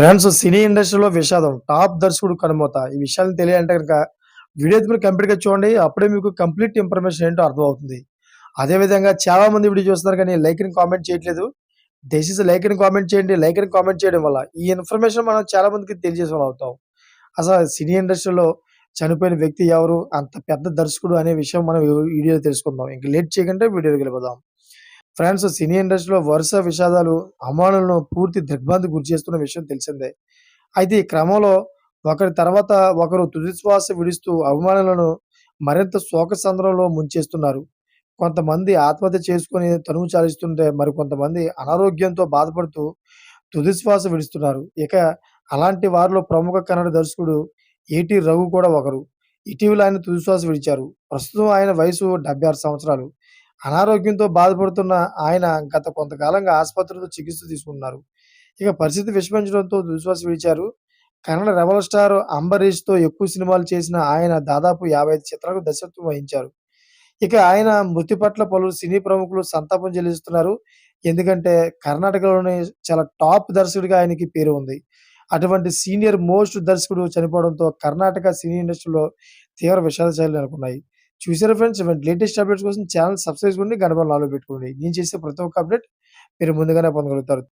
Friends సినీ ఇండస్ట్రీలో విషాదం. Top దర్శకుడు కనుమూత. ఈ విషయాన్ని తెలియాలంటే కనుక వీడియో మీరు కంప్లీట్గా చూడండి. అప్పుడే మీకు కంప్లీట్ ఇన్ఫర్మేషన్ ఏంటో అర్థమవుతుంది. అదే విధంగా చాలా మంది వీడియో చూస్తున్నారు కానీ లైక్ని కామెంట్ చేయట్లేదు. దయచేసి లైక్ని కామెంట్ చేయండి. లైక్ని కామెంట్ చేయడం వల్ల ఈ ఇన్ఫర్మేషన్ మనం చాలా మందికి తెలియజేసే అవుతాం. అసలు సినీ ఇండస్ట్రీలో చనిపోయిన వ్యక్తి ఎవరు? అంత పెద్ద దర్శకుడు అనే విషయం మనం వీడియోలో తెలుసుకుందాం. ఇంక లేట్ చేయకుండా వీడియోకి వెళ్ళిపోదాం. ఫ్రెండ్స్ సినీ ఇండస్ట్రీలో వరుస విషాదాలు అమానులను పూర్తి దిగ్భ్రాంతి గురి చేస్తున్న విషయం తెలిసిందే. అయితే ఈ క్రమంలో ఒకరి తర్వాత ఒకరు తుది శ్వాస విడుస్తూ అభిమానులను మరింత శోక సంద్రంలో ముంచేస్తున్నారు. కొంతమంది ఆత్మహత్య చేసుకొని తనువు చాలిస్తుంటే మరికొంతమంది అనారోగ్యంతో బాధపడుతూ తుది శ్వాస విడుస్తున్నారు. ఇక అలాంటి వారిలో ప్రముఖ కన్నడ దర్శకుడు ఏటి రఘు కూడా ఒకరు. ఇటీవల ఆయన తుది శ్వాస విడిచారు. ప్రస్తుతం ఆయన వయసు డెబ్బై ఆరు సంవత్సరాలు. అనారోగ్యంతో బాధపడుతున్న ఆయన గత కొంతకాలంగా ఆసుపత్రిలో చికిత్స తీసుకున్నారు ఇక పరిస్థితి విషమించడంతో దుశ్వాస విడిచారు. కన్నడ రెబల్ స్టార్ అంబరీష్తో ఎక్కువ సినిమాలు చేసిన ఆయన దాదాపు యాభై ఐదు చిత్రాలకు దర్శకత్వం వహించారు. ఇక ఆయన మృతి పట్ల పలువురు సినీ ప్రముఖులు సంతాపం చెల్లిస్తున్నారు. ఎందుకంటే కర్ణాటకలోని చాలా టాప్ దర్శకుడిగా ఆయనకి పేరు ఉంది. అటువంటి సీనియర్ మోస్ట్ దర్శకుడు చనిపోవడంతో కర్ణాటక సినీ ఇండస్ట్రీలో తీవ్ర విషాద చర్యలు నెలకొన్నాయి. చూసారా ఫ్రెండ్స్ ఇవన్నీ లేటెస్ట్ అప్డేట్స్ కోసం ఛానల్ సబ్స్క్రైబ్ చేసుకోండి గడప నాలో పెట్టుకోండి. నేను చేసే ప్రతి ఒక్క అప్డేట్ మీరు ముందుగానే పొందగలుగుతారు.